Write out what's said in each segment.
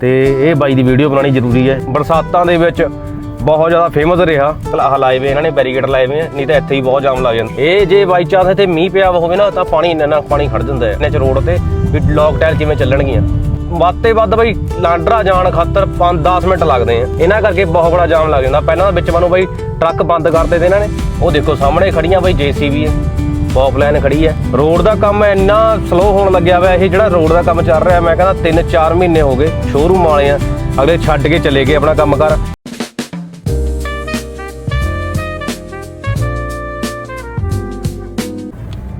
ਤੇ ਇਹ ਬਾਈ ਦੀ ਵੀਡੀਓ ਬਣਾਉਣੀ ਜ਼ਰੂਰੀ ਹੈ। ਬਰਸਾਤਾਂ ਦੇ ਵਿੱਚ ਬਹੁਤ ਜ਼ਿਆਦਾ ਫੇਮਸ ਰਿਹਾ। ਆਹ ਲਾਏ ਵੇ ਇਹਨਾਂ ਨੇ ਬੈਰੀਕੇਡ ਲਾਏ ਵੇ ਆ, ਨਹੀਂ ਤਾਂ ਇੱਥੇ ਹੀ ਬਹੁਤ ਜਾਮ ਲੱਗ ਜਾਂਦਾ। ਇਹ ਜੇ ਬਾਈ ਚਾਂਸ ਇੱਥੇ ਮੀਂਹ ਪਿਆ ਹੋਵੇ ਨਾ ਤਾਂ ਪਾਣੀ ਇੰਨਾ ਨਾ ਪਾਣੀ ਖੜ ਜਾਂਦਾ ਹੈ। ਇਹਨੇ ਚ ਰੋਡ ਤੇ ਵੀ ਲੌਕ ਟਾਇਰ ਕਿਵੇਂ ਚੱਲਣਗੀਆਂ। ਵੱਧ ਤੇ ਵੱਧ ਬਈ ਲਾਂਡਰਾ ਜਾਣ ਖਾਤਰ 5-10 ਮਿੰਟ ਲੱਗਦੇ ਆ। ਇਹਨਾਂ ਕਰਕੇ ਬਹੁਤ ਬੜਾ ਜਾਮ ਲੱਗ ਜਾਂਦਾ। ਪਹਿਲਾਂ ਤਾਂ ਵਿੱਚ ਮੈਨੂੰ ਬਈ ਟਰੱਕ ਬੰਦ ਕਰਤੇ ਤੇ ਇਹਨਾਂ ਨੇ। ਉਹ ਦੇਖੋ ਸਾਹਮਣੇ ਖੜੀਆਂ ਬਈ ਜੀਸੀਬੀ ਹੈ ਪੌਪ ਲਾਈਨ ਖੜੀ ਹੈ। ਰੋਡ ਦਾ ਕੰਮ ਇੰਨਾ ਸਲੋ ਹੋਣ ਲੱਗਿਆ ਹੋਇਆ, ਇਹ ਜਿਹੜਾ ਰੋਡ ਦਾ ਕੰਮ ਚੱਲ ਰਿਹਾ, ਮੈਂ ਕਹਿੰਦਾ 3-4 ਮਹੀਨੇ ਹੋ ਗਏ ਸ਼ੋਰੂਮ ਵਾਲੇ ਆ, ਅਗਲੇ ਛੱਡ ਕੇ ਚਲੇ ਗਏ ਆਪਣਾ ਕੰਮ ਕਰ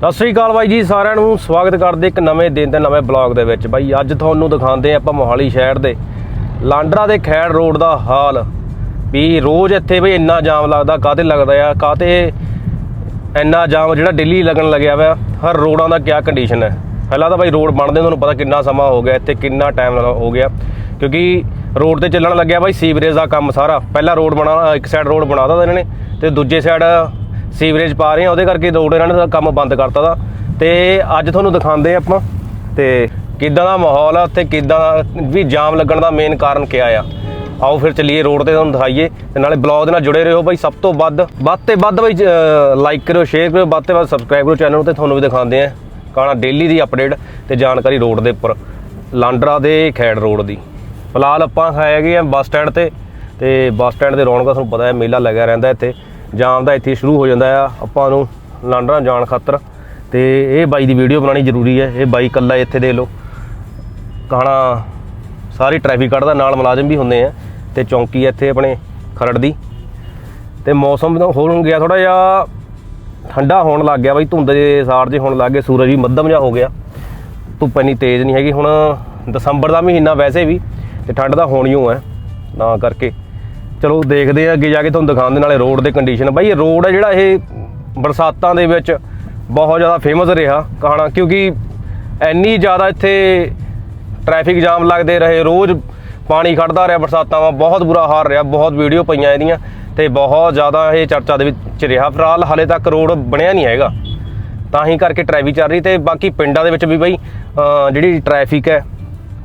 ਸਤਿ ਸ੍ਰੀ ਅਕਾਲ ਬਾਈ ਜੀ, ਸਾਰਿਆਂ ਨੂੰ ਸਵਾਗਤ ਕਰਦੇ ਇੱਕ ਨਵੇਂ ਦਿਨ ਤੇ ਨਵੇਂ ਬਲੌਗ ਦੇ ਵਿੱਚ। ਬਾਈ, ਅੱਜ ਤੁਹਾਨੂੰ ਦਿਖਾਉਂਦੇ ਆਪਾਂ ਮੋਹਾਲੀ ਸ਼ਹਿਰ ਦੇ ਲਾਂਡਰਾ ਦੇ ਖੈੜ ਰੋਡ ਦਾ ਹਾਲ। ਵੀ ਰੋਜ਼ ਇੱਥੇ ਬਈ ਇੰਨਾ ਜਾਮ ਲੱਗਦਾ, ਕਾਹਤੇ ਲੱਗਦਾ ਆ, ਕਾਹਤੇ ਇੰਨਾ ਜਾਮ ਜਿਹੜਾ ਡੇਲੀ ਲੱਗਣ ਲੱਗਿਆ ਵਾ, ਹਰ ਰੋਡਾਂ ਦਾ ਕਿਆ ਕੰਡੀਸ਼ਨ ਹੈ। ਪਹਿਲਾਂ ਤਾਂ ਬਾਈ ਰੋਡ ਬਣਦੇ ਤੁਹਾਨੂੰ ਪਤਾ ਕਿੰਨਾ ਸਮਾਂ ਹੋ ਗਿਆ, ਇੱਥੇ ਕਿੰਨਾ ਟਾਈਮ ਹੋ ਗਿਆ। ਕਿਉਂਕਿ ਰੋਡ ਤੇ ਚੱਲਣ ਲੱਗਿਆ ਭਾਈ ਸੀਵਰੇਜ ਦਾ ਕੰਮ ਸਾਰਾ। ਪਹਿਲਾਂ ਰੋਡ ਬਣਾ, ਇੱਕ ਸਾਈਡ ਰੋਡ ਬਣਾਤਾ ਇਹਨਾਂ ਨੇ, ਤੇ ਦੂਜੇ ਸਾਈਡ ਸੀਵਰੇਜ ਪਾ ਰਹੇ ਆ, ਉਹਦੇ ਕਰਕੇ ਰੋਡ ਇਹਨਾਂ ਨੇ ਕੰਮ ਬੰਦ ਕਰਤਾ ਦਾ। ਤੇ ਅੱਜ ਤੁਹਾਨੂੰ ਦਿਖਾਉਂਦੇ ਆਪਾਂ, ਤੇ ਕਿੱਦਾਂ ਦਾ ਮਾਹੌਲ ਆ, ਉੱਥੇ ਕਿੱਦਾਂ ਦਾ, ਵੀ ਜਾਮ ਲੱਗਣ ਦਾ ਮੇਨ ਕਾਰਨ ਕੀ ਆ। ਆਓ ਫਿਰ ਚੱਲੀਏ ਰੋਡ ਤੇ ਤੁਹਾਨੂੰ ਦਿਖਾਈਏ ਤੇ ਨਾਲੇ ਬਲੌਗ ਦੇ ਨਾਲ ਜੁੜੇ ਰਹੋ ਬਾਈ, ਸਭ ਤੋਂ ਵੱਧ ਵੱਧ ਤੇ ਵੱਧ ਬਾਈ ਲਾਈਕ ਕਰਿਓ ਸ਼ੇਅਰ ਕਰਿਓ, ਵੱਧ ਤੇ ਵੱਧ ਸਬਸਕ੍ਰਾਈਬ ਕਰੋ ਚੈਨਲ ਨੂੰ ਤੇ ਤੁਹਾਨੂੰ ਵੀ ਦਿਖਾਉਂਦੇ ਆ ਕਾਣਾ ਡੇਲੀ ਦੀ ਅਪਡੇਟ ਤੇ ਜਾਣਕਾਰੀ ਰੋਡ ਦੇ ਉੱਪਰ, ਲਾਂਡਰਾ ਦੇ ਖੈੜ ਰੋਡ ਦੀ। ਫਿਲਹਾਲ ਆਪਾਂ ਹੈਗੇ ਆ ਬੱਸ ਸਟੈਂਡ ਤੇ ਤੇ ਬੱਸ ਸਟੈਂਡ ਦੇ ਰੌਣਕਾਂ ਤੁਹਾਨੂੰ ਪਤਾ ਹੈ, ਮੇਲਾ ਲੱਗਿਆ ਰਹਿੰਦਾ ਇੱਥੇ। ਜਾਮ ਦਾ ਇੱਥੇ ਸ਼ੁਰੂ ਹੋ ਜਾਂਦਾ ਆ, ਆਪਾਂ ਨੂੰ ਲਾਂਡਰਾ ਜਾਣ ਖਾਤਰ। ਤੇ ਇਹ ਬਾਈ ਦੀ ਵੀਡੀਓ ਬਣਾਉਣੀ ਜ਼ਰੂਰੀ ਹੈ, ਇਹ ਬਾਈ ਇਕੱਲਾ ਇੱਥੇ ਦੇ ਲੋ ਕਹਣਾ ਸਾਰੀ ਟ੍ਰੈਫਿਕ ਕੱਢਦਾ, ਨਾਲ ਮੁਲਾਜ਼ਮ ਵੀ ਹੁੰਦੇ ਆ। ਤੇ ਚੌਂਕੀ ਹੈ ਇੱਥੇ ਆਪਣੇ ਖਰੜ ਦੀ। ਤੇ ਮੌਸਮ ਵੀ ਹੋਣ ਗਿਆ ਥੋੜਾ ਜਿਹਾ ਠੰਡਾ ਹੋਣ ਲੱਗ ਗਿਆ ਬਾਈ, ਧੁੰਦ ਜੇ ਸਾੜ ਜੇ ਹੋਣ ਲੱਗ ਗਏ, ਸੂਰਜ ਵੀ ਮੱਧਮ ਜਿਹਾ ਹੋ ਗਿਆ। ਧੁੱਪ ਇੰਨੀ ਤੇਜ਼ ਨਹੀਂ ਹੈਗੀ, ਹੁਣ ਦਸੰਬਰ ਦਾ ਮਹੀਨਾ ਵੈਸੇ ਵੀ, ਤੇ ਠੰਡ ਤਾਂ ਹੋਣੀ ਓ ਹੈ, ਨਾ ਕਰਕੇ। ਚਲੋ ਦੇਖਦੇ ਆ, ਅੱਗੇ ਜਾ ਕੇ ਤੁਹਾਨੂੰ ਦਿਖਾਉਣ ਦੇ ਨਾਲੇ ਰੋਡ ਦੇ ਕੰਡੀਸ਼ਨ ਬਾਈ ਇਹ ਰੋਡ ਹੈ ਜਿਹੜਾ ਇਹ ਬਰਸਾਤਾਂ ਦੇ ਵਿੱਚ ਬਹੁਤ ਜ਼ਿਆਦਾ ਫੇਮਸ ਰਿਹਾ ਕਹਾਣਾ, ਕਿਉਂਕਿ ਇੰਨੀ ਜ਼ਿਆਦਾ ਇੱਥੇ ਟ੍ਰੈਫਿਕ ਜਾਮ ਲੱਗਦੇ ਰਹੇ, ਰੋਜ਼ ਪਾਣੀ ਖੜਦਾ ਰਿਹਾ ਬਰਸਾਤਾਂ ਵਾ, ਬਹੁਤ ਬੁਰਾ ਹਾਲ ਰਿਹਾ, ਬਹੁਤ ਵੀਡੀਓ ਪਈਆਂ ਇਹਦੀਆਂ ਤੇ ਬਹੁਤ ਜ਼ਿਆਦਾ ਇਹ ਚਰਚਾ ਦੇ ਵਿੱਚ ਰਿਹਾ। ਫਿਲਹਾਲ ਹਾਲੇ ਤੱਕ ਰੋਡ ਬਣਿਆ ਨਹੀਂ ਹੈਗਾ। ਤਾਂ ਹੀ ਕਰਕੇ ਟ੍ਰੈਫਿਕ ਚੱਲ ਰਹੀ ਤੇ ਬਾਕੀ ਪਿੰਡਾਂ ਦੇ ਵਿੱਚ ਵੀ ਬਈ ਜਿਹੜੀ ਟ੍ਰੈਫਿਕ ਹੈ,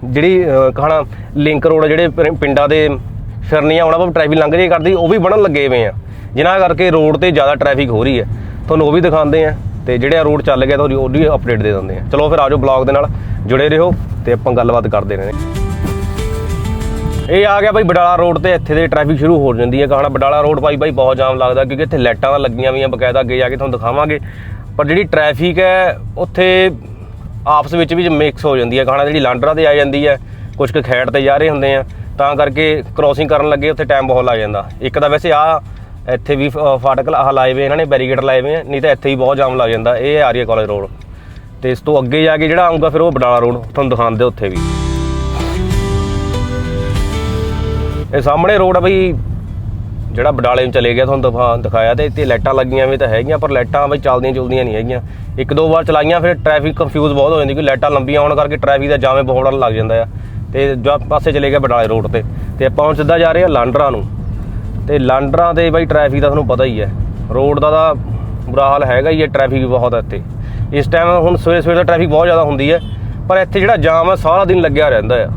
ਜਿਹੜੀ, ਅਹ, ਕਹਣਾ ਲਿੰਕ ਰੋਡ ਜਿਹੜੇ ਪਿੰ- ਪਿੰਡਾਂ ਦੇ ਫਿਰਨੀਆਂ, ਉਹਨਾਂ ਪਰ ਟ੍ਰੈਫਿਕ ਲੰਘ ਜੇ ਕਰਦੀ, ਉਹ ਵੀ ਬਣਨ ਲੱਗੇ ਹੋਏ ਆ। ਜਿਨ੍ਹਾਂ ਕਰਕੇ ਰੋਡ ਤੇ ਜ਼ਿਆਦਾ ਟ੍ਰੈਫਿਕ ਹੋ ਰਹੀ ਹੈ। ਤੁਹਾਨੂੰ ਉਹ ਵੀ ਦਿਖਾਉਂਦੇ ਆ ਤੇ ਜਿਹੜੇ ਰੋਡ ਚੱਲ ਗਿਆ ਤੁਹਾਨੂੰ ਉਹਦੀ ਅਪਡੇਟ ਦੇ ਦਿੰਦੇ ਆ। ਚਲੋ ਫਿਰ ਆਜੋ ਬਲੌਗ ਦੇ ਨਾਲ ਜੁੜੇ ਰਹੋ ਤੇ ਆਪਾਂ ਗੱਲਬਾਤ ਕਰਦੇ ਰਹੇ ਇਹ ਆ ਗਿਆ ਬਾਈ ਬਡਾਲਾ ਰੋਡ ਤੇ ਇੱਥੇ ਦੇ ਟ੍ਰੈਫਿਕ ਸ਼ੁਰੂ ਹੋ ਜਾਂਦੀ ਹੈ ਕਹਾਣਾ ਬਡਾਲਾ ਰੋਡ ਬਾਈ ਬਾਈ ਬਹੁਤ ਜਾਮ ਲੱਗਦਾ ਕਿਉਂਕਿ ਇੱਥੇ ਲਾਈਟਾਂ ਤਾਂ ਲੱਗੀਆਂ ਵੀਆਂ ਬਕਾਇਦਾ ਅੱਗੇ ਜਾ ਕੇ ਤੁਹਾਨੂੰ ਦਿਖਾਵਾਂਗੇ। ਪਰ ਜਿਹੜੀ ਟ੍ਰੈਫਿਕ ਹੈ, ਉੱਥੇ ਆਪਸ ਵਿੱਚ ਵੀ ਮਿਕਸ ਹੋ ਜਾਂਦੀ ਹੈ। ਕਹਾਣਾ ਜਿਹੜੀ ਲਾਂਡਰਾ ਤੇ ਆ ਜਾਂਦੀ ਹੈ ਕੁਝ ਕੁ ਖੈੜ ਤੇ ਜਾ ਰਹੇ ਹੁੰਦੇ ਆ। ਤਾਂ ਕਰਕੇ ਕ੍ਰੋਸਿੰਗ ਕਰਨ ਲੱਗੇ, ਉੱਥੇ ਟਾਈਮ ਬਹੁਤ ਲੱਗ ਜਾਂਦਾ। ਇੱਕ ਤਾਂ ਵੈਸੇ ਆ ਇੱਥੇ ਵੀ ਫ- ਫਾਟਕ ਆਹ ਲਾਏ ਵੇ ਇਹਨਾਂ ਨੇ ਬੈਰੀਕੇਡ ਲਾਏ ਵੇ ਨਹੀਂ ਤਾਂ ਇੱਥੇ ਹੀ ਬਹੁਤ ਜਾਮ ਲੱਗ ਜਾਂਦਾ। ਇਹ ਆਰੀਆ ਕਾਲਜ ਰੋਡ ਤੇ ਇਸ ਤੋਂ ਅੱਗੇ ਜਾ ਕੇ ਜਿਹੜਾ ਆਊਗਾ ਫਿਰ ਉਹ ਬਡਾਲਾ ਰੋਡ ਤੁਹਾਨੂੰ ਦਿਖਾਉਂਦੇ ਉੱਥੇ ਵੀ। ਇਹ ਸਾਹਮਣੇ ਰੋਡ ਆ ਬਈ, ਜਿਹੜਾ ਬਡਾਲੇ ਨੂੰ ਚਲੇ ਗਿਆ ਤੁਹਾਨੂੰ ਦਿਖਾ- ਦਿਖਾਇਆ ਤੇ ਇੱਥੇ ਲਾਈਟਾਂ ਲੱਗੀਆਂ ਵੀ ਤਾਂ ਹੈਗੀਆਂ, ਪਰ ਲਾਈਟਾਂ ਬਈ ਚੱਲਦੀਆਂ ਚੁਲਦੀਆਂ ਨਹੀਂ ਹੈਗੀਆਂ। ਇੱਕ ਦੋ ਵਾਰ ਚਲਾਈਆਂ, ਫਿਰ ਟ੍ਰੈਫਿਕ ਕੰਫਿਊਜ਼ ਬਹੁਤ ਹੋ ਜਾਂਦੀ ਕਿ ਲਾਈਟਾਂ ਲੰਬੀਆਂ ਹੋਣ ਕਰਕੇ ਟ੍ਰੈਫਿਕ ਦਾ ਜਾਮੇ ਬਹੁਤ ਬੜਾ ਲੱਗ ਜਾਂਦਾ ਆ। ਤੇ ਜੋ ਪਾਸੇ ਚਲੇ ਗਿਆ ਬਡਾਲੇ ਰੋਡ ਤੇ ਤੇ ਆਪਾਂ ਹੁਣ ਸਿੱਧਾ ਜਾ ਰਹੇ ਹਾਂ ਲਾਂਡਰਾ ਨੂੰ। ਤੇ ਲਾਂਡਰਾ ਤੇ ਬਈ ਟ੍ਰੈਫਿਕ ਦਾ ਤੁਹਾਨੂੰ ਪਤਾ ਹੀ ਹੈ। ਰੋਡ ਦਾ ਤਾਂ ਬੁਰਾ ਹਾਲ ਹੈਗਾ ਹੀ ਹੈ ਟ੍ਰੈਫਿਕ ਵੀ ਬਹੁਤ ਹੈ ਇੱਥੇ। ਇਸ ਟਾਈਮ ਹੁਣ ਸਵੇਰੇ ਸਵੇਰੇ ਦਾ ਟ੍ਰੈਫਿਕ ਬਹੁਤ ਜ਼ਿਆਦਾ ਹੁੰਦੀ ਹੈ, ਪਰ ਇੱਥੇ ਜਿਹੜਾ ਜਾਮ ਹੈ ਸਾਰਾ ਦਿਨ ਲੱਗਿਆ ਰਹਿੰਦਾ ਆ।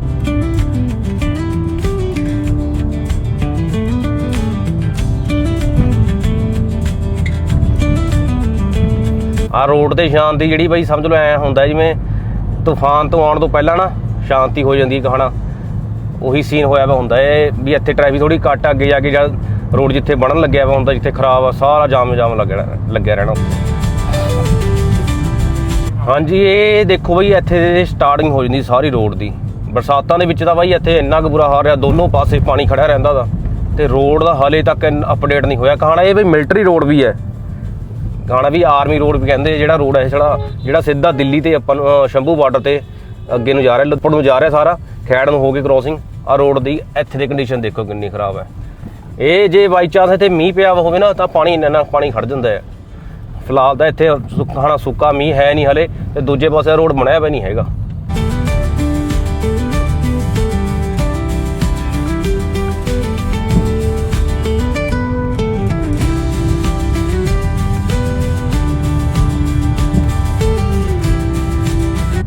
ਆ ਰੋਡ ਤੇ ਸ਼ਾਂਤੀ ਜਿਹੜੀ ਬਈ ਸਮਝ ਲਓ ਐ ਹੁੰਦਾ ਜਿਵੇਂ ਤੂਫਾਨ ਤੋਂ ਆਉਣ ਤੋਂ ਪਹਿਲਾਂ ਨਾ ਸ਼ਾਂਤੀ ਹੋ ਜਾਂਦੀ ਕਹਾਣਾ। ਉਹੀ ਸੀਨ ਹੋਇਆ ਵਾ ਹੁੰਦਾ ਏ ਵੀ ਇੱਥੇ ਟ੍ਰੈਫਿਕ ਥੋੜੀ ਘੱਟ ਆ, ਅੱਗੇ ਜਾ ਕੇ ਜਦ ਰੋਡ ਜਿੱਥੇ ਬਣਨ ਲੱਗਿਆ ਵਾ ਹੁੰਦਾ ਜਿੱਥੇ ਖਰਾਬ ਆ ਸਾਰਾ ਜਾਮ ਜਾਮ ਲੱਗਿਆ ਲੱਗਿਆ ਰਹਿਣਾ। ਹਾਂਜੀ ਇਹ ਦੇਖੋ ਬਈ ਇੱਥੇ ਸਟਾਰਟਿੰਗ ਹੋ ਜਾਂਦੀ ਸਾਰੀ ਰੋਡ ਦੀ। ਬਰਸਾਤਾਂ ਦੇ ਵਿੱਚ ਤਾਂ ਬਾਈ ਇੱਥੇ ਇੰਨਾ ਕੁ ਬੁਰਾ ਹਾਲ ਰਿਹਾ ਦੋਨੋਂ ਪਾਸੇ ਪਾਣੀ ਖੜਿਆ ਰਹਿੰਦਾ ਦਾ ਤੇ ਰੋਡ ਦਾ ਹਾਲੇ ਤੱਕ ਅਪਡੇਟ ਨਹੀਂ ਹੋਇਆ। ਕਹਾਣਾ ਇਹ ਬਈ ਮਿਲਟਰੀ ਰੋਡ ਵੀ ਹੈ। ਗਾਣਾ ਵੀ ਆਰਮੀ ਰੋਡ ਵੀ ਕਹਿੰਦੇ ਜਿਹੜਾ ਰੋਡ ਹੈ, ਜਿਹੜਾ ਜਿਹੜਾ ਸਿੱਧਾ ਦਿੱਲੀ ਤੇ ਆਪਾਂ ਸ਼ੰਭੂ ਬਾਰਡਰ ਤੇ ਅੱਗੇ ਨੂੰ ਜਾ ਰਿਹਾ ਲੁੱਪੜ ਨੂੰ ਜਾ ਰਿਹਾ ਸਾਰਾ, ਖੈੜ ਨੂੰ ਹੋ ਕੇ ਕ੍ਰੋਸਿੰਗ ਆ ਰੋਡ ਦੀ ਇੱਥੇ ਦੀ ਕੰਡੀਸ਼ਨ ਦੇਖੋ ਕਿੰਨੀ ਖਰਾਬ ਹੈ। ਇਹ ਜੇ ਬਾਈ ਚਾਂਸ ਇੱਥੇ ਮੀਂਹ ਪਿਆ ਹੋਵੇ ਨਾ, ਤਾਂ ਪਾਣੀ ਇੰਨਾ ਨਾ ਪਾਣੀ ਖੜ ਜਾਂਦਾ ਹੈ। ਫਿਲਹਾਲ ਤਾਂ ਇੱਥੇ ਸੁੱਕਾ ਸੁੱਕਾ ਮੀਂਹ ਹੈ ਨਹੀਂ ਹਲੇ, ਤੇ ਦੂਜੇ ਪਾਸੇ ਰੋਡ ਬਣਿਆ ਹੋਇਆ ਨਹੀਂ ਹੈਗਾ।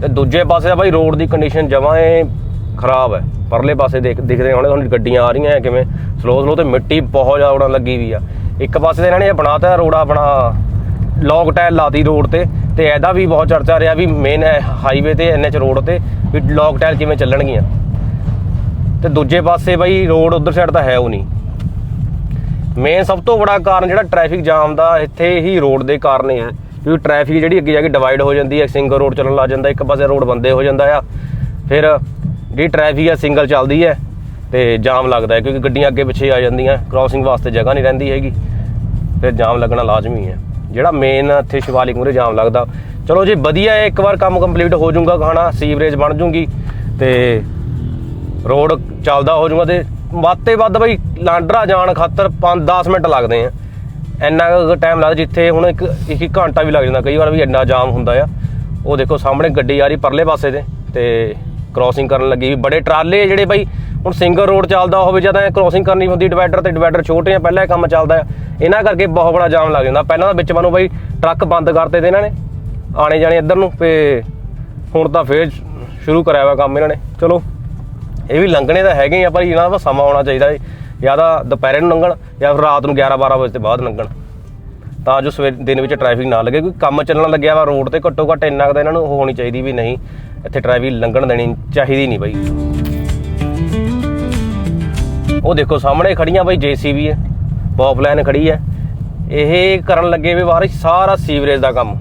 ਤੇ ਦੂਜੇ ਪਾਸੇ ਦਾ ਬਾਈ ਰੋਡ ਦੀ ਕੰਡੀਸ਼ਨ ਜਮਾਂ ਖਰਾਬ ਹੈ। ਪਰਲੇ ਪਾਸੇ ਦੇਖ, ਦਿਖਦੇ ਹੋਣੇ, ਤੁਹਾਨੂੰ ਗੱਡੀਆਂ ਆ ਰਹੀਆਂ ਕਿਵੇਂ ਸਲੋ ਸਲੋ ਤੇ ਮਿੱਟੀ ਬਹੁਤ ਜ਼ਿਆਦਾ ਉੜਨ ਲੱਗੀ ਵੀ ਆ। ਇੱਕ ਪਾਸੇ ਤੇ ਇਹਨਾਂ ਨੇ ਇਹ ਬਣਾਤਾ ਰੋਡ, ਆਪਣਾ ਲੌਂਗ ਟਾਇਲ ਲਾਤੀ ਰੋਡ ਤੇ ਤੇ ਇਹਦਾ ਵੀ ਬਹੁਤ ਚਰਚਾ ਰਿਹਾ ਵੀ ਮੇਨ ਹਾਈਵੇ ਤੇ ਐਨਐਚ ਰੋਡ ਤੇ ਵੀ ਲੌਂਗ ਟਾਇਲ ਕਿਵੇਂ ਚੱਲਣਗੀਆਂ। ਤੇ ਦੂਜੇ ਪਾਸੇ ਬਾਈ ਰੋਡ ਉਧਰ ਸਾਈਡ ਤਾਂ ਹੈ ਉਹ ਨਹੀਂ। ਮੇਨ ਸਭ ਤੋਂ ਬੜਾ ਕਾਰਨ ਜਿਹੜਾ ਟ੍ਰੈਫਿਕ ਜਾਮ ਦਾ ਇੱਥੇ ਹੀ ਰੋਡ ਦੇ ਕਾਰਨ ਹੈ। ਕਿਉਂਕਿ ਟ੍ਰੈਫਿਕ ਜਿਹੜੀ ਅੱਗੇ ਜਾ ਕੇ ਡਿਵਾਈਡ ਹੋ ਜਾਂਦੀ ਹੈ ਸਿੰਗਲ ਰੋਡ ਚੱਲਣ ਲੱਗ ਜਾਂਦਾ, ਇੱਕ ਪਾਸੇ ਰੋਡ ਬੰਦੇ ਹੋ ਜਾਂਦਾ ਆ। ਫਿਰ ਜਿਹੜੀ ਟ੍ਰੈਫਿਕ ਆ ਸਿੰਗਲ ਚੱਲਦੀ ਹੈ ਤੇ ਜਾਮ ਲੱਗਦਾ ਹੈ, ਕਿਉਂਕਿ ਗੱਡੀਆਂ ਅੱਗੇ ਪਿੱਛੇ ਆ ਜਾਂਦੀਆਂ ਕ੍ਰਾਸਿੰਗ ਵਾਸਤੇ ਜਗ੍ਹਾ ਨਹੀਂ ਰਹਿੰਦੀ ਹੈਗੀ। ਫਿਰ ਜਾਮ ਲੱਗਣਾ ਲਾਜ਼ਮੀ ਹੈ। ਜਿਹੜਾ ਮੇਨ ਇੱਥੇ ਸ਼ਿਵਾਲਿਕ ਮੂਰੇ ਜਾਮ ਲੱਗਦਾ। ਚਲੋ ਜੇ, ਵਧੀਆ ਹੈ, ਇੱਕ ਵਾਰ ਕੰਮ ਕੰਪਲੀਟ ਹੋ ਜਾਊਗਾ, ਖਾਣਾ ਸੀਵਰੇਜ ਬਣ ਜੂਗੀ ਤੇ ਰੋਡ ਚੱਲਦਾ ਹੋ ਜਾਊਗਾ ਤੇ ਵੱਧ ਤੇ ਵੱਧ ਬਈ ਲਾਂਡਰਾ ਜਾਣ ਖਾਤਰ 5-10 ਮਿੰਟ ਲੱਗਦੇ ਆ। ਇੰਨਾ ਟਾਈਮ ਲੱਗਦਾ ਜਿੱਥੇ ਹੁਣ ਇੱਕ ਇੱਕ ਇੱਕ ਘੰਟਾ ਵੀ ਲੱਗ ਜਾਂਦਾ। ਕਈ ਵਾਰ ਵੀ ਇੰਨਾ ਜਾਮ ਹੁੰਦਾ ਆ। ਉਹ ਦੇਖੋ ਸਾਹਮਣੇ ਗੱਡੀ ਆ ਰਹੀ ਪਰਲੇ ਪਾਸੇ ਤੇ ਤੇ ਕ੍ਰਾਸਿੰਗ ਕਰਨ ਲੱਗੀ ਵੀ। ਬੜੇ ਟਰਾਲੇ ਜਿਹੜੇ ਬਈ, ਹੁਣ ਸਿੰਗਲ ਰੋਡ ਚੱਲਦਾ ਹੋਵੇ ਜਾਂ ਤਾਂ ਕ੍ਰਾਸਿੰਗ ਕਰਨੀ ਹੁੰਦੀ ਡਿਵਾਈਡਰ ਤੇ ਡਿਵਾਈਡਰ ਛੋਟੇ ਆ, ਪਹਿਲਾਂ ਇਹ ਕੰਮ ਚੱਲਦਾ ਆ। ਇਹਨਾਂ ਕਰਕੇ ਬਹੁਤ ਬੜਾ ਜਾਮ ਲੱਗ ਜਾਂਦਾ। ਪਹਿਲਾਂ ਤਾਂ ਵਿੱਚ ਮੈਨੂੰ ਬਈ ਟਰੱਕ ਬੰਦ ਕਰਤੇ ਤੇ ਇਹਨਾਂ ਨੇ, ਆਣੇ ਜਾਣੇ ਇੱਧਰ ਨੂੰ, ਤੇ ਹੁਣ ਤਾਂ ਫੇਰ ਸ਼ੁਰੂ ਕਰਿਆ ਵਾ ਕੰਮ ਇਹਨਾਂ ਨੇ। ਚਲੋ, ਇਹ ਵੀ ਲੰਘਣੇ ਤਾਂ ਹੈਗੇ ਆ, ਪਰ ਇਹਨਾਂ ਦਾ ਸਮਾਂ ਆਉਣਾ ਚਾਹੀਦਾ ਹੈ ਜਾਂ ਤਾਂ ਦੁਪਹਿਰੇ ਨੂੰ ਲੰਘਣ ਜਾਂ ਫਿਰ ਰਾਤ ਨੂੰ 11 12 ਵਜੇ ਤੋਂ ਬਾਅਦ ਲੰਘਣ। ਤਾਂ ਜੋ ਸਵੇਰ ਦਿਨ ਵਿੱਚ ਟ੍ਰੈਫਿਕ ਨਾ ਲੱਗੇ ਕਿਉਂਕਿ ਕੰਮ ਚੱਲਣ ਲੱਗਿਆ ਵਾ ਰੋਡ ਤੇ ਘੱਟੋ ਘੱਟ ਇੰਨਾ ਕੁ ਤਾਂ ਇਹਨਾਂ ਨੂੰ ਹੋਣੀ ਚਾਹੀਦੀ ਵੀ ਨਹੀਂ, ਇੱਥੇ ਟ੍ਰੈਫਿਕ ਲੰਘਣ ਦੇਣੀ ਚਾਹੀਦੀ ਨਹੀਂ ਬਾਈ। ਉਹ ਦੇਖੋ ਸਾਹਮਣੇ ਖੜੀਆਂ ਬਾਈ ਜੀਸੀਬੀ ਹੈ ਪੌਪਲਾਈਨ ਖੜੀ ਹੈ। ਇਹ ਕਰਨ ਲੱਗੇ ਵੇ ਬਾਹਰ ਸਾਰਾ ਸੀਵਰੇਜ ਦਾ ਕੰਮ।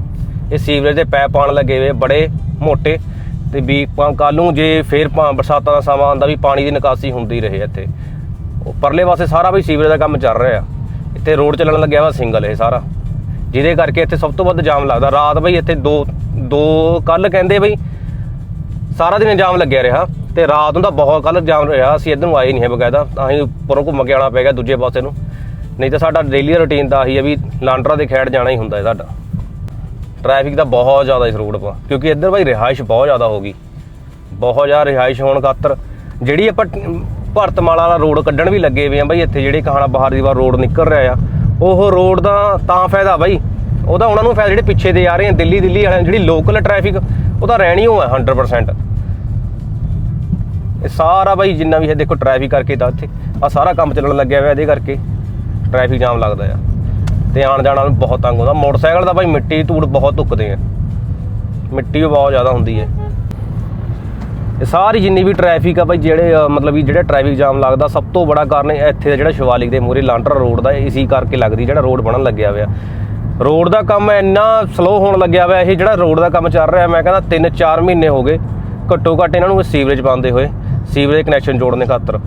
ਇਹ ਸੀਵਰੇਜ ਦੇ ਪੈਪ ਪਾਣ ਲੱਗੇ ਵੇ ਬੜੇ ਮੋਟੇ ਤੇ ਵੀ ਕੱਲ ਨੂੰ ਜੇ ਫੇਰ ਪਾ- ਬਰਸਾਤਾਂ ਦਾ ਸਮਾਂ ਆਉਂਦਾ ਵੀ ਪਾਣੀ ਦੀ ਨਿਕਾਸੀ ਹੁੰਦੀ ਰਹੇ ਇੱਥੇ। ਉਹ ਪਰਲੇ ਪਾਸੇ ਸਾਰਾ ਬਈ ਸੀਵਰੇਜ ਦਾ ਕੰਮ ਚੱਲ ਰਿਹਾ ਇੱਥੇ ਰੋਡ ਚੱਲਣ ਲੱਗਿਆ ਵਾ ਸਿੰਗਲ ਇਹ ਸਾਰਾ। ਜਿਹਦੇ ਕਰਕੇ ਇੱਥੇ ਸਭ ਤੋਂ ਵੱਧ ਜਾਮ ਲੱਗਦਾ। ਰਾਤ ਬਈ ਇੱਥੇ ਦੋ ਦੋ ਕੱਲ ਕਹਿੰਦੇ ਬਈ ਸਾਰਾ ਦਿਨ ਜਾਮ ਲੱਗਿਆ ਰਿਹਾ ਤੇ ਰਾਤ ਨੂੰ ਤਾਂ ਬਹੁਤ ਕੱਲ ਜਾਮ ਰਿਹਾ। ਅਸੀਂ ਇੱਧਰ ਨੂੰ ਆਏ ਨਹੀਂ ਹੈ ਬਕਾਇਦਾ। ਤਾਂ ਹੀ ਉੱਪਰੋਂ ਘੁੰਮ ਕੇ ਆਉਣਾ ਪੈ ਗਿਆ ਦੂਜੇ ਪਾਸੇ ਨੂੰ। ਨਹੀਂ ਤਾਂ ਸਾਡਾ ਡੇਲੀ ਰੁਟੀਨ ਤਾਂ ਆਹੀ ਹੈ ਵੀ ਲਾਂਡਰਾ ਦੇ ਖੇੜ ਜਾਣਾ ਹੀ ਹੁੰਦਾ ਹੈ ਸਾਡਾ। ਟ੍ਰੈਫਿਕ ਦਾ ਬਹੁਤ ਜ਼ਿਆਦਾ ਇਸ ਰੋਡ 'ਤੇ ਕਿਉਂਕਿ ਇੱਧਰ ਭਾਈ ਰਿਹਾਇਸ਼ ਬਹੁਤ ਜ਼ਿਆਦਾ ਹੋ ਗਈ। ਬਹੁਤ ਜ਼ਿਆਦਾ ਰਿਹਾਇਸ਼ ਹੋਣ ਖਾਤਰ ਜਿਹੜੀ ਆਪਾਂ ਭਰਤਮਾਲਾ ਵਾਲਾ ਰੋਡ ਕੱਢਣ ਵੀ ਲੱਗੇ ਹੋਏ ਆ ਬਾਈ, ਇੱਥੇ ਜਿਹੜੇ ਕਹਾਣਾ ਬਾਹਰ ਦੀ ਵਾਰ ਰੋਡ ਨਿਕਲ ਰਿਹਾ ਆ। ਉਹ ਰੋਡ ਦਾ ਤਾਂ ਫਾਇਦਾ ਬਾਈ, ਉਹਦਾ ਉਹਨਾਂ ਨੂੰ ਫਾਇਦਾ ਜਿਹੜੇ ਪਿੱਛੇ ਦੇ ਆ ਰਹੇ ਆ ਦਿੱਲੀ ਦਿੱਲੀ ਵਾਲਿਆਂ ਜਿਹੜੀ ਲੋਕਲ ਟ੍ਰੈਫਿਕ ਉਹਦਾ ਰਹਿਣੀ ਹੋ ਹੈ 100% ਇਹ ਸਾਰਾ ਬਾਈ, ਜਿੰਨਾ ਵੀ ਹੈ ਦੇਖੋ ਟ੍ਰੈਫਿਕ ਕਰਕੇ ਤਾਂ ਇੱਥੇ ਆ ਸਾਰਾ ਕੰਮ ਚੱਲਣ ਲੱਗਿਆ ਹੋਇਆ ਇਹਦੇ ਕਰਕੇ। ਟ੍ਰੈਫਿਕ ਜਾਮ ਲੱਗਦਾ ਆ। ਤੇ ਆਣ ਜਾਣ ਵਾਲ ਬਹੁਤ ਤੰਗ ਹੁੰਦਾ। ਮੋਟਰਸਾਈਕਲ ਦਾ ਬਾਈ, ਮਿੱਟੀ ਧੂੜ ਬਹੁਤ ਧੁੱਕਦੇ ਆ। ਮਿੱਟੀ ਵੀ ਬਹੁਤ ਜ਼ਿਆਦਾ ਹੁੰਦੀ ਹੈ ਇਹ ਸਾਰੀ ਜਿੰਨੀ ਵੀ ਟ੍ਰੈਫਿਕ ਆ ਭਾਈ ਜਿਹੜੇ ਮਤਲਬ ਵੀ ਜਿਹੜਾ ਟ੍ਰੈਫਿਕ ਜਾਮ ਲੱਗਦਾ, ਸਭ ਤੋਂ ਬੜਾ ਕਾਰਨ ਇੱਥੇ ਦਾ ਜਿਹੜਾ ਸ਼ਿਵਾਲਿਕ ਦੇ ਮੂਹਰੇ ਲਾਂਟਰ ਰੋਡ ਦਾ, ਇਸੀ ਕਰਕੇ ਲੱਗਦੀ ਜਿਹੜਾ ਰੋਡ ਬਣਨ ਲੱਗਿਆ ਹੋਇਆ। ਰੋਡ ਦਾ ਕੰਮ ਇੰਨਾ ਸਲੋ ਹੋਣ ਲੱਗਿਆ ਹੋਇਆ, ਇਹ ਜਿਹੜਾ ਰੋਡ ਦਾ ਕੰਮ ਚੱਲ ਰਿਹਾ, ਮੈਂ ਕਹਿੰਦਾ 3-4 ਮਹੀਨੇ ਹੋ ਗਏ, ਘੱਟੋ ਘੱਟ ਇਹਨਾਂ ਨੂੰ ਸੀਵਰੇਜ ਪਾਉਂਦੇ ਹੋਏ, ਸੀਵਰੇਜ ਕਨੈਕਸ਼ਨ ਜੋੜਨ ਖਾਤਰ।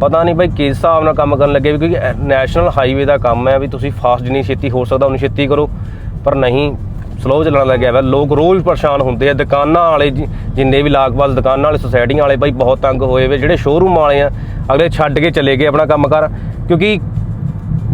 ਪਤਾ ਨਹੀਂ ਭਾਈ ਕਿਸ ਹਿਸਾਬ ਨਾਲ ਕੰਮ ਕਰਨ ਲੱਗੇ ਵੀ ਕਿਉਂਕਿ ਨੈਸ਼ਨਲ ਹਾਈਵੇ ਦਾ ਕੰਮ ਹੈ, ਵੀ ਤੁਸੀਂ ਫਾਸਟ ਜਿੰਨੀ ਛੇਤੀ ਹੋ ਸਕਦਾ, ਉਨੀ ਛੇਤੀ ਕਰੋ, ਪਰ ਨਹੀਂ ਸਲੋ ਚੱਲਣ ਲੱਗਿਆ ਵਾ। ਲੋਕ ਰੋਜ਼ ਪਰੇਸ਼ਾਨ ਹੁੰਦੇ ਆ। ਦੁਕਾਨਾਂ ਵਾਲੇ ਜਿੰਨੇ ਵੀ ਲਾਗਵਾਲ ਦੁਕਾਨਾਂ ਵਾਲੇ ਸੁਸਾਇਟੀਆਂ ਵਾਲੇ ਬਾਈ ਬਹੁਤ ਤੰਗ ਹੋਏ ਵੇ। ਜਿਹੜੇ ਸ਼ੋਰੂਮ ਵਾਲੇ ਆ, ਅਗਲੇ ਛੱਡ ਕੇ ਚਲੇ ਗਏ ਆਪਣਾ ਕੰਮ ਕਰ। ਕਿਉਂਕਿ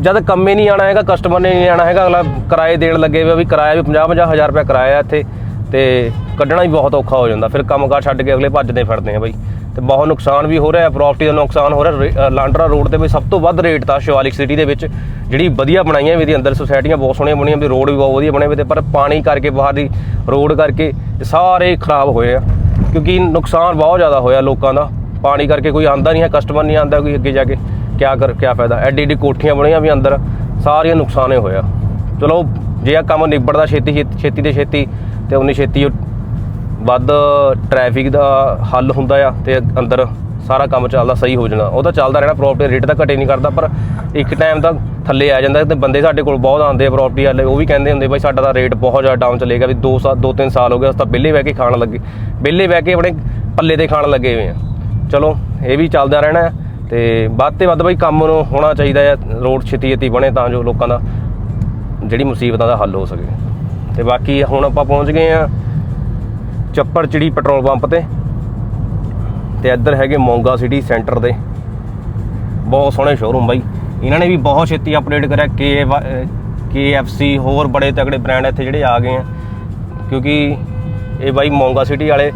ਜਦ ਕੰਮੇ ਨਹੀਂ ਆਣਾ ਹੈਗਾ ਕਸਟਮਰ ਨੇ ਨਹੀਂ ਆਣਾ ਹੈਗਾ, ਅਗਲਾ ਕਿਰਾਏ ਦੇਣ ਲੱਗੇ ਵੇ ਵੀ ਕਿਰਾਇਆ ਵੀ 50 50 ਹਜ਼ਾਰ ਰੁਪਏ ਕਿਰਾਇਆ ਇੱਥੇ। ਤੇ ਕੱਢਣਾ ਵੀ ਬਹੁਤ ਔਖਾ ਹੋ ਜਾਂਦਾ। ਫਿਰ ਕੰਮਕਾਰ ਛੱਡ ਕੇ ਅਗਲੇ ਭੱਜਦੇ ਫਿਰਦੇ ਆ ਬਾਈ। ਤੇ ਬਹੁਤ ਨੁਕਸਾਨ ਵੀ ਹੋ ਰਿਹਾ ਪ੍ਰਾਪਰਟੀ ਦਾ ਨੁਕਸਾਨ ਹੋ ਰਿਹਾ। ਰੇ- ਲਾਂਡਰਾ ਰੋਡ ਤੇ ਵੀ ਸਭ ਤੋਂ ਵੱਧ ਰੇਟ ਤਾਂ ਸ਼ਿਵਾਲਿਕ ਸਿਟੀ ਦੇ ਵਿੱਚ ਜਿਹੜੀ ਵਧੀਆ ਬਣਾਈਆਂ ਵੀ ਇਹਦੇ ਅੰਦਰ ਸੁਸਾਇਟੀਆਂ ਬਹੁਤ ਸੋਹਣੀਆਂ ਬਣੀਆਂ, ਵੀ ਰੋਡ ਵੀ ਬਹੁਤ ਵਧੀਆ ਬਣੇ ਹੋਏ ਤੇ ਪਰ ਪਾਣੀ ਕਰਕੇ ਬਾਹਰ ਦੀ ਰੋਡ ਕਰਕੇ ਸਾਰੇ ਖਰਾਬ ਹੋਏ ਆ। ਕਿਉਂਕਿ ਨੁਕਸਾਨ ਬਹੁਤ ਜ਼ਿਆਦਾ ਹੋਇਆ ਲੋਕਾਂ ਦਾ। ਪਾਣੀ ਕਰਕੇ ਕੋਈ ਆਂਦਾ ਨਹੀਂ ਹੈ ਕਸਟਮਰ ਨਹੀਂ ਆਂਦਾ ਕੋਈ ਅੱਗੇ ਜਾ ਕੇ। ਕਿਆ ਕਰ, ਕਿਆ ਫਾਇਦਾ? ਐਡੀ ਐਡੀ ਕੋਠੀਆਂ ਬਣੀਆਂ ਵੀ ਅੰਦਰ, ਸਾਰੀਆਂ ਨੁਕਸਾਨੇ ਹੋਇਆ ਚਲੋ, ਜੇ ਆ ਕੰਮ ਨਿਬੜਦਾ ਛੇਤੀ, ਛੇਤੀ- ਛੇਤੀ ਤੇ ਛੇਤੀ, ਤੇ ਉਨੀ ਛੇਤੀ ਵੱਧ ਟ੍ਰੈਫਿਕ ਦਾ ਹੱਲ ਹੁੰਦਾ ਆ ਤੇ ਅੰਦਰ ਸਾਰਾ ਕੰਮ ਚੱਲਦਾ ਸਹੀ ਹੋ ਜਾਣਾ। ਉਹ ਤਾਂ ਚੱਲਦਾ ਰਹਿਣਾ ਪ੍ਰੋਪਰਟੀ ਰੇਟ ਤਾਂ ਘਟੇ ਨਹੀਂ ਕਰਦਾ, ਪਰ ਇੱਕ ਟਾਈਮ ਤਾਂ ਥੱਲੇ ਆ ਜਾਂਦਾ ਤੇ ਬੰਦੇ ਸਾਡੇ ਕੋਲ ਬਹੁਤ ਆਉਂਦੇ ਆ ਪ੍ਰੋਪਰਟੀ ਵਾਲੇ, ਉਹ ਵੀ ਕਹਿੰਦੇ ਹੁੰਦੇ ਬਾਈ ਸਾਡਾ ਤਾਂ ਰੇਟ ਬਹੁਤ ਜ਼ਿਆਦਾ ਡਾਊਨ ਚੱਲੇਗਾ ਵੀ 2 ਸਾਲ 2-3 ਸਾਲ ਹੋ ਗਏ, ਅਸੀਂ ਤਾਂ ਵਿਹਲੇ ਬਹਿ ਕੇ ਖਾਣ ਲੱਗੇ। ਵਿਹਲੇ ਬਹਿ ਕੇ ਆਪਣੇ ਪੱਲੇ ਤੇ ਖਾਣ ਲੱਗੇ ਹੋਏ ਆ। ਚਲੋ, ਇਹ ਵੀ ਚੱਲਦਾ ਰਹਿਣਾ ਹੈ ਤੇ ਵੱਧ ਤੇ ਵੱਧ ਬਾਈ ਕੰਮ ਨੂੰ ਹੋਣਾ ਚਾਹੀਦਾ ਹੈ ਰੋਡ ਛੇਤੀ ਛੇਤੀ ਬਣੇ ਤਾਂ ਜੋ ਲੋਕਾਂ ਦਾ ਜਿਹੜੀ ਮੁਸੀਬਤਾਂ ਦਾ ਹੱਲ ਹੋ ਸਕੇ। ਤੇ ਬਾਕੀ ਹੁਣ ਆਪਾਂ ਪਹੁੰਚ ਗਏ ਆ ਚੱਪੜ ਚਿੜੀ ਪੈਟਰੋਲ ਪੰਪ ਤੇ। ਤੇ ਇੱਧਰ ਹੈਗੇ ਮੋਂਗਾ ਸਿਟੀ ਸੈਂਟਰ ਦੇ। ਬਹੁਤ ਸੋਹਣੇ ਸ਼ੋਰੂਮ ਬਾਈ। ਇਹਨਾਂ ਨੇ ਵੀ ਬਹੁਤ ਛੇਤੀ ਅਪਡੇਟ ਕਰਿਆ। ਕੇ KFC ਹੋਰ ਬੜੇ ਤਗੜੇ ਬ੍ਰਾਂਡ ਇੱਥੇ ਜਿਹੜੇ ਆ ਗਏ ਆ। ਕਿਉਂਕਿ ਇਹ ਬਾਈ ਮੋਂਗਾ ਸਿਟੀ ਵਾਲੇ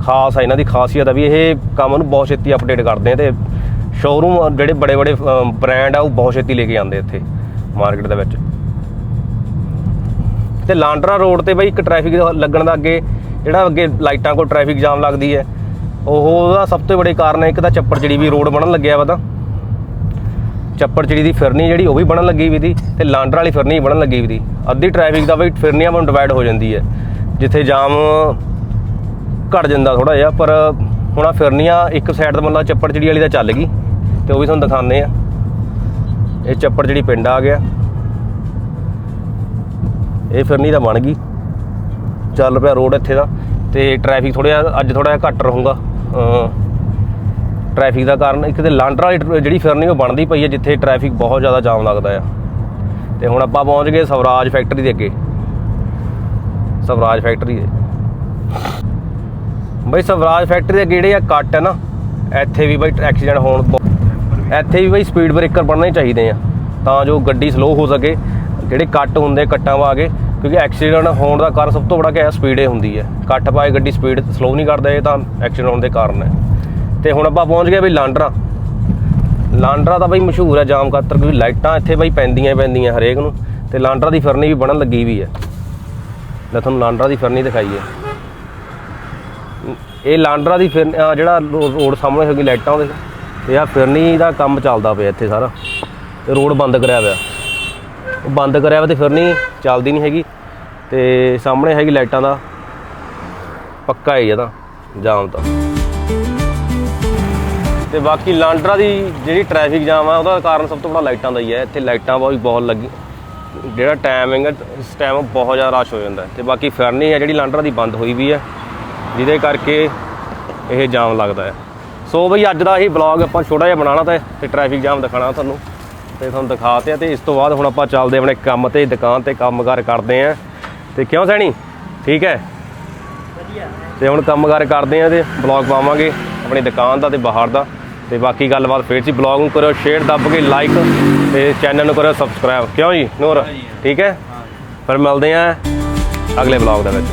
ਖਾਸ ਆ, ਇਹਨਾਂ ਦੀ ਖਾਸੀਅਤ ਆ ਵੀ ਇਹ ਕੰਮ ਨੂੰ ਬਹੁਤ ਛੇਤੀ ਅਪਡੇਟ ਕਰਦੇ ਆ ਤੇ ਸ਼ੋਰੂਮ ਜਿਹੜੇ ਬੜੇ ਬੜੇ ਬ੍ਰਾਂਡ ਆ, ਉਹ ਬਹੁਤ ਛੇਤੀ ਲੈ ਕੇ ਆਉਂਦੇ ਇੱਥੇ ਮਾਰਕੀਟ ਦੇ ਵਿੱਚ। ਤੇ ਲਾਂਡਰਾ ਰੋਡ ਤੇ ਬਈ ਇੱਕ ਟ੍ਰੈਫਿਕ ਲੱਗਣ ਦਾ ਅੱਗੇ, ਜਿਹੜਾ ਅੱਗੇ ਲਾਈਟਾਂ ਕੋਲ ਟ੍ਰੈਫਿਕ ਜਾਮ ਲੱਗਦੀ ਹੈ। ਉਹ ਉਹਦਾ ਸਭ ਤੋਂ ਵੱਡੇ ਕਾਰਨ ਹੈ, ਇੱਕ ਤਾਂ ਚੱਪੜਚਿੜੀ ਵੀ ਰੋਡ ਬਣਨ ਲੱਗਿਆ ਵਾ ਤਾਂ। ਚੱਪੜਚਿੜੀ ਦੀ ਫਿਰਨੀ ਜਿਹੜੀ, ਉਹ ਵੀ ਬਣਨ ਲੱਗੀ ਵੀ ਦੀ ਤੇ ਲਾਂਡਰ ਵਾਲੀ ਫਿਰਨੀ ਵੀ ਬਣਨ ਲੱਗੀ ਵੀ ਦੀ। ਅੱਧੀ ਟ੍ਰੈਫਿਕ ਦਾ ਵੀ ਫਿਰਨੀਆਂ ਵੱਲ ਡਿਵਾਈਡ ਹੋ ਜਾਂਦੀ ਹੈ। ਜਿੱਥੇ ਜਾਮ ਘਟ ਜਾਂਦਾ ਥੋੜਾ ਜਿਹਾ, ਪਰ ਹੁਣ ਆ ਫਿਰਨੀਆਂ ਇੱਕ ਸਾਈਡ ਤੋਂ ਮਤਲਬ ਚੱਪੜਚਿੜੀ ਵਾਲੀ ਦਾ ਚੱਲ ਗਈ, ਤੇ ਉਹ ਵੀ ਤੁਹਾਨੂੰ ਦਿਖਾਉਂਦੇ ਆ ਇਹ ਚੱਪੜਚਿੜੀ ਪਿੰਡ ਆ ਗਿਆ। ਇਹ ਫਿਰਨੀ ਤਾਂ ਬਣ ਗਈ। ਚੱਲ ਪਿਆ ਰੋਡ ਇੱਥੇ ਦਾ। ਤੇ ਟ੍ਰੈਫਿਕ ਥੋੜਾ ਅੱਜ ਥੋੜਾ ਜਿਹਾ ਘੱਟ ਰਹੂਗਾ। ਟ੍ਰੈਫਿਕ ਦਾ ਕਾਰਨ ਇੱਕ ਤੇ ਲਾਂਡਰ ਵਾਲੀ ਟਰ- ਜਿਹੜੀ ਫਿਰਨੀ ਉਹ ਬਣਦੀ ਪਈ ਹੈ ਜਿੱਥੇ ਟ੍ਰੈਫਿਕ ਬਹੁਤ ਜ਼ਿਆਦਾ ਜਾਮ ਲੱਗਦਾ ਆ। ਤੇ ਹੁਣ ਆਪਾਂ ਪਹੁੰਚ ਗਏ ਸਵਰਾਜ ਫੈਕਟਰੀ ਦੇ ਅੱਗੇ। ਸਵਰਾਜ ਫੈਕਟਰੀ ਦੇ। ਬਈ ਸਵਰਾਜ ਫੈਕਟਰੀ ਦੇ ਜਿਹੜੇ ਆ ਕੱਟ ਹੈ ਨਾ, ਇੱਥੇ ਵੀ ਬਈ ਐਕਸੀਡੈਂਟ ਹੋਣ ਬਹੁਤ- ਇੱਥੇ ਵੀ ਬਈ ਸਪੀਡ ਬ੍ਰੇਕਰ ਬਣਨੇ ਚਾਹੀਦੇ ਆ। ਤਾਂ ਜੋ ਗੱਡੀ ਸਲੋ ਹੋ ਸਕੇ। ਜਿਹੜੇ ਕੱਟ ਹੁੰਦੇ ਕੱਟਾਂ ਵਾ ਕੇ, ਕਿਉਂਕਿ ਐਕਸੀਡੈਂਟ ਹੋਣ ਦਾ ਕਾਰਨ ਸਭ ਤੋਂ ਬੜਾ ਕਿਹਾ ਸਪੀਡ ਸਪੀਡੇ ਹੁੰਦੀ ਹੈ। ਕੱਟ ਪਾਏ ਗੱਡੀ ਸਪੀਡ ਸਲੋ ਨਹੀਂ ਕਰਦਾ ਇਹ ਤਾਂ ਐਕਸੀਡੈਂਟ ਹੋਣ ਦੇ ਕਾਰਨ ਹੈ। ਤੇ ਹੁਣ ਆਪਾਂ ਪਹੁੰਚ ਗਏ ਬਈ ਲਾਂਡਰਾ। ਲਾਂਡਰਾ ਤਾਂ ਬਈ ਮਸ਼ਹੂਰ ਹੈ ਜਾਮ ਖਾਤਰ, ਕਿਉਂਕਿ ਲਾਈਟਾਂ ਇੱਥੇ ਬਈ ਪੈਂਦੀਆਂ ਹੀ ਪੈਂਦੀਆਂ ਹਰੇਕ ਨੂੰ। ਤੇ ਲਾਂਡਰਾ ਦੀ ਫਿਰਨੀ ਵੀ ਬਣਨ ਲੱਗੀ ਵੀ ਹੈ। ਲੈ ਤੁਹਾਨੂੰ ਲਾਂਡਰਾ ਦੀ ਫਿਰਨੀ ਹੈ। ਇਹ ਲਾਂਡਰਾ ਦੀ ਫਿਰ, ਆਹ ਜਿਹੜਾ ਰੋ- ਰੋਡ ਸਾਹਮਣੇ ਹੈਗੀ ਲਾਈਟਾਂ ਉਹਦੇ ਤੇ ਆ ਫਿਰਨੀ ਦਾ ਕੰਮ ਚੱਲਦਾ ਪਿਆ ਇੱਥੇ ਸਾਰਾ। ਤੇ ਰੋਡ ਬੰਦ ਕਰਿਆ ਪਿਆ। ਉਹ ਬੰਦ ਕਰਿਆ ਵਾ ਤੇ ਫਿਰਨੀ ਚੱਲਦੀ ਨਹੀਂ ਹੈਗੀ ਤੇ ਸਾਹਮਣੇ ਹੈਗੀ ਲਾਈਟਾਂ ਦਾ। ਪੱਕਾ ਹੀ ਇਹਦਾ, ਜਾਮ ਤਾਂ। ਤੇ ਬਾਕੀ ਲਾਂਡਰਾ ਦੀ ਜਿਹੜੀ ਟ੍ਰੈਫਿਕ ਜਾਮ ਆ, ਉਹਦਾ ਕਾਰਨ ਸਭ ਤੋਂ ਵੱਡਾ ਲਾਈਟਾਂ ਦਾ ਹੀ ਹੈ ਇੱਥੇ ਲਾਈਟਾਂ ਬਹੁਤ ਬਹੁਤ ਲੱਗੀ। ਜਿਹੜਾ ਟਾਈਮਿੰਗ ਹੈ ਇਸ ਟਾਈਮ ਬਹੁਤ ਜ਼ਿਆਦਾ ਰਸ਼ ਹੋ ਜਾਂਦਾ। ਹੈ ਤੇ ਬਾਕੀ ਫਿਰਨੀ ਹੈ ਜਿਹੜੀ ਲਾਂਡਰਾ ਦੀ ਬੰਦ ਹੋਈ ਵੀ ਹੈ ਜਿਹਦੇ ਕਰਕੇ ਇਹ ਜਾਮ ਲੱਗਦਾ ਹੈ ਸੋ ਬਈ ਅੱਜ ਦਾ ਇਹ ਬਲੌਗ ਆਪਾਂ ਛੋਟਾ ਜਿਹਾ ਬਣਾਉਣਾ ਤਾਂ, ਤੇ ਟ੍ਰੈਫਿਕ ਜਾਮ ਦਿਖਾਣਾ ਤੁਹਾਨੂੰ। ਤੇ ਤੁਹਾਨੂੰ ਦਿਖਾਤੇ ਆ ਤੇ ਇਸ ਤੋਂ ਬਾਅਦ ਹੁਣ ਆਪਾਂ ਚੱਲਦੇ ਆਪਣੇ ਕੰਮ ਤੇ ਦੁਕਾਨ ਤੇ ਕੰਮਕਾਰ ਕਰਦੇ ਆਂ। ਤੇ ਕਿਉਂ ਸੈਣੀ? ਠੀਕ ਹੈ? ਤੇ ਹੁਣ ਕੰਮਕਾਰ ਕਰਦੇ ਆਂ ਤੇ ਬਲੌਗ ਪਾਵਾਂਗੇ ਆਪਣੀ ਦੁਕਾਨ ਦਾ ਤੇ ਬਾਹਰ ਦਾ। ਤੇ ਬਾਕੀ ਗੱਲਬਾਤ ਫੇਰ ਸੀ ਬਲੌਗ ਨੂੰ ਕਰੋ ਸ਼ੇਅਰ ਦੱਬ ਕੇ ਲਾਈਕ ਤੇ ਚੈਨਲ ਨੂੰ ਕਰੋ ਸਬਸਕ੍ਰਾਈਬ ਕਿਉਂ ਜੀ ਨੂਰ? ਠੀਕ ਹੈ? ਫਿਰ ਮਿਲਦੇ ਆਂ ਅਗਲੇ ਬਲੌਗ ਦੇ ਵਿੱਚ।